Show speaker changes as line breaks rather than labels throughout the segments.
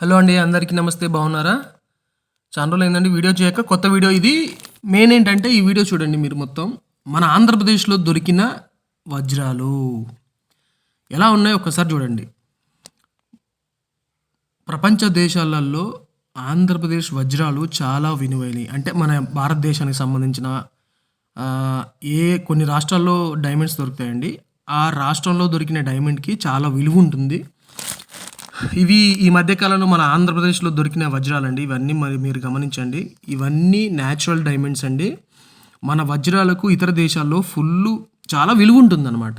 Hello అండి అందరికీ నమస్తే బాగున్నారా? చాలా రోజులు ఏంటంటే వీడియో చేయక కొత్త వీడియో ఇది. మెయిన్ ఏంటంటే ఈ వీడియో చూడండి మీరు మొత్తం. మన ఆంధ్రప్రదేశ్లో దొరికిన వజ్రాలు. ఎలా ఉన్నాయో ఒక్కసారి చూడండి. ప్రపంచ దేశాలలో ఆంధ్రప్రదేశ్ వజ్రాలు చాలా విలువైనవి. అంటే మన భారతదేశానికి సంబంధించిన ఏ కొన్ని రాష్ట్రాల్లో డైమండ్స్ దొరుకుతాయండి. ఆ రాష్ట్రంలో దొరికిన డైమండ్కి చాలా విలువ ఉంటుంది. ఇవి ఈ మధ్యకాలంలో మన ఆంధ్రప్రదేశ్లో దొరికిన వజ్రాలండి. ఇవన్నీ మరి మీరు గమనించండి. ఇవన్నీ న్యాచురల్ డైమండ్స్ అండి. మన వజ్రాలకు ఇతర దేశాల్లో ఫుల్ చాలా విలువ ఉంటుందన్నమాట.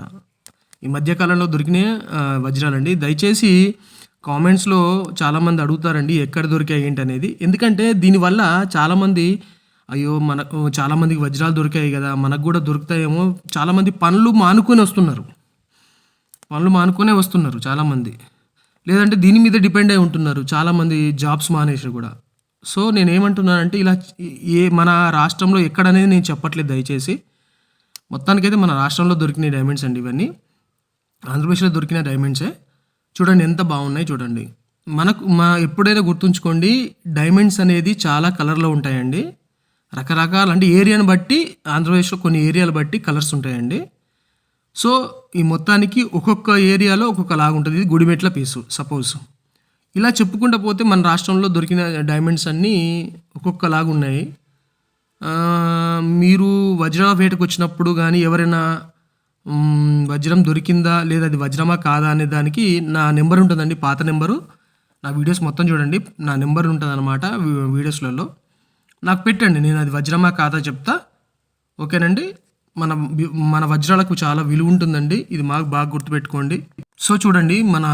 ఈ మధ్యకాలంలో దొరికిన వజ్రాలండి. దయచేసి కామెంట్స్లో చాలామంది అడుగుతారండి ఎక్కడ దొరికాయి ఏంటి అనేది ఎందుకంటే దీనివల్ల చాలామంది అయ్యో మనకు చాలామందికి వజ్రాలు దొరికాయి కదా మనకు కూడా దొరుకుతాయేమో చాలామంది పనులు మానుకొని వస్తున్నారు. పనులు మానుకునే వస్తున్నారు చాలామంది. లేదంటే దీని మీద డిపెండ్ అయి ఉంటున్నారు. చాలామంది జాబ్స్ మానేసి కూడా. సో నేను ఏమంటున్నానంటే ఇలా ఏ మన రాష్ట్రంలో ఎక్కడనేది నేను చెప్పట్లేదు దయచేసి. మొత్తానికైతే మన రాష్ట్రంలో దొరికిన డైమండ్స్ అండి ఇవన్నీ. ఆంధ్రప్రదేశ్లో దొరికిన డైమండ్సే. చూడండి ఎంత బాగున్నాయి చూడండి. మనకు మా ఎప్పుడైనా గుర్తుంచుకోండి డైమండ్స్ అనేది చాలా కలర్లో ఉంటాయండి. రకరకాల అంటే ఏరియాని బట్టి ఆంధ్రప్రదేశ్లో కొన్ని ఏరియాలు బట్టి కలర్స్ ఉంటాయండి. సో ఈ మొత్తానికి ఒక్కొక్క ఏరియాలో ఒక్కొక్కలాగా ఉంటుంది. ఇది గుడిమెట్ల పీసు సపోజ్ ఇలా చెప్పుకుంటూ పోతే మన రాష్ట్రంలో దొరికిన డైమండ్స్ అన్నీ ఒక్కొక్కలాగా ఉన్నాయి. మీరు వజ్రాల వేటకు వచ్చినప్పుడు కానీ ఎవరైనా వజ్రం దొరికిందా లేదా అది వజ్రమా కాదా అనే దానికి నా నెంబర్ ఉంటుందండి పాత నెంబరు. నా వీడియోస్ మొత్తం చూడండి నా నెంబర్ ఉంటుంది అనమాట వీడియోస్లలో. నాకు పెట్టండి నేను అది వజ్రమా కాదా చెప్తా. ఓకేనండి? మన మన వజ్రాలకు చాలా విలువ ఉంటుందండి. ఇది మాకు బాగా గుర్తుపెట్టుకోండి. సో చూడండి మన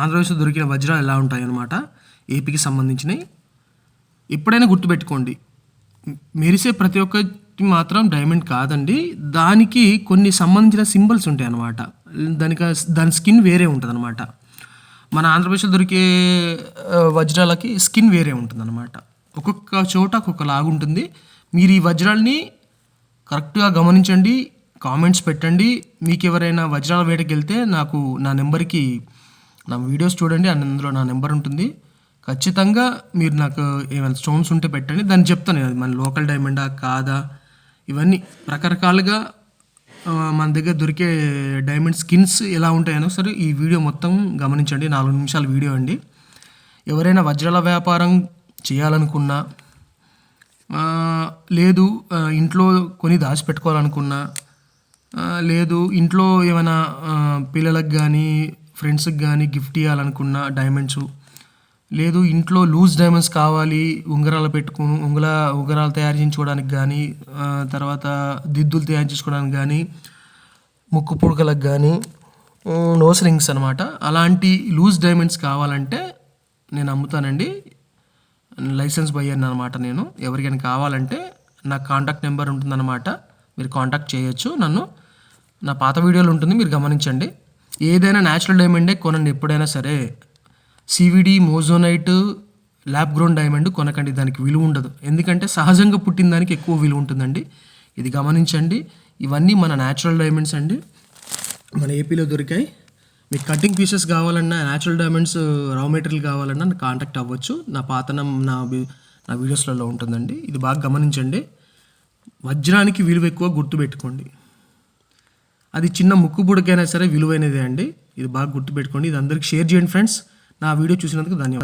ఆంధ్రప్రదేశ్లో దొరికిన వజ్రాలు ఎలా ఉంటాయన్నమాట. ఏపీకి సంబంధించినవి ఎప్పుడైనా గుర్తుపెట్టుకోండి. మెరిసే ప్రతి ఒక్కటి మాత్రం డైమండ్ కాదండి. దానికి కొన్ని సంబంధించిన సింబల్స్ ఉంటాయి అన్నమాట దానికి దాని స్కిన్ వేరే ఉంటుంది అనమాట మన ఆంధ్రప్రదేశ్లో దొరికే వజ్రాలకి స్కిన్ వేరే ఉంటుంది అనమాట ఒక్కొక్క చోట ఒక్కొక్క లాగుంటుంది మీరు ఈ వజ్రాల్ని కరెక్ట్గా గమనించండి కామెంట్స్ పెట్టండి. మీకు ఎవరైనా వజ్రాల వేటకి వెళ్తే నాకు నా నెంబర్కి నా వీడియోస్ చూడండి అందులో నా నెంబర్ ఉంటుంది. ఖచ్చితంగా మీరు నాకు ఏమైనా స్టోన్స్ ఉంటే పెట్టండి. దాన్ని చెప్తాను నేను అది మన లోకల్ డైమండా కాదా? ఇవన్నీ రకరకాలుగా మన దగ్గర దొరికే డైమండ్ స్కిన్స్ ఎలా ఉంటాయనో సరే ఈ వీడియో మొత్తం గమనించండి. నాలుగు నిమిషాల వీడియో అండి. ఎవరైనా వజ్రాల వ్యాపారం చేయాలనుకున్నా లేదు ఇంట్లో కొని దాచిపెట్టుకోవాలనుకున్నా లేదు ఇంట్లో ఏమైనా పిల్లలకు కానీ ఫ్రెండ్స్కి కానీ గిఫ్ట్ ఇవ్వాలనుకున్నా డైమండ్స్. లేదు ఇంట్లో లూజ్ డైమండ్స్ కావాలి ఉంగరాలు పెట్టుకుని ఉంగర ఉంగరాలు తయారు చేయించుకోవడానికి కానీ తర్వాత దిద్దులు తయారు చేసుకోవడానికి కానీ ముక్కు పుడకలకు కానీ నోస్ రింగ్స్ అనమాట అలాంటి లూజ్ డైమండ్స్ కావాలంటే నేను అమ్ముతానండి లైసెన్స్ బయ్యర్ అనమాట నేను. ఎవరికైనా కావాలంటే నా కాంటాక్ట్ నెంబర్ ఉంటుందన్నమాట. మీరు కాంటాక్ట్ చేయొచ్చు. నన్ను నా పాత వీడియోలు ఉంటుంది మీరు గమనించండి. ఏదైనా న్యాచురల్ డైమండే కొనండి ఎప్పుడైనా సరే. C V D moissanite lab grown diamond కొనకండి. దానికి విలువ ఉండదు. ఎందుకంటే సహజంగా పుట్టిన దానికి ఎక్కువ విలువ ఉంటుందండి. ఇది గమనించండి. ఇవన్నీ మన న్యాచురల్ డైమండ్స్ అండి. మన ఏపీలో దొరికాయి. మీకు కటింగ్ పీసెస్ కావాలన్నా న్యాచురల్ డైమండ్స్ రా మెటీరియల్ కావాలన్నా నాకు కాంటాక్ట్ అవ్వచ్చు. నా పాతనం నా నా వీడియోస్లలో ఉంటుందండి. ఇది బాగా గమనించండి. వజ్రానికి విలువ ఎక్కువ గుర్తుపెట్టుకోండి. అది చిన్న ముక్కు బుడకైనా సరే విలువైనదే అండి. ఇది బాగా గుర్తుపెట్టుకోండి. ఇది అందరికి షేర్ చేయండి ఫ్రెండ్స్. నా వీడియో చూసినందుకు ధన్యవాదాలు.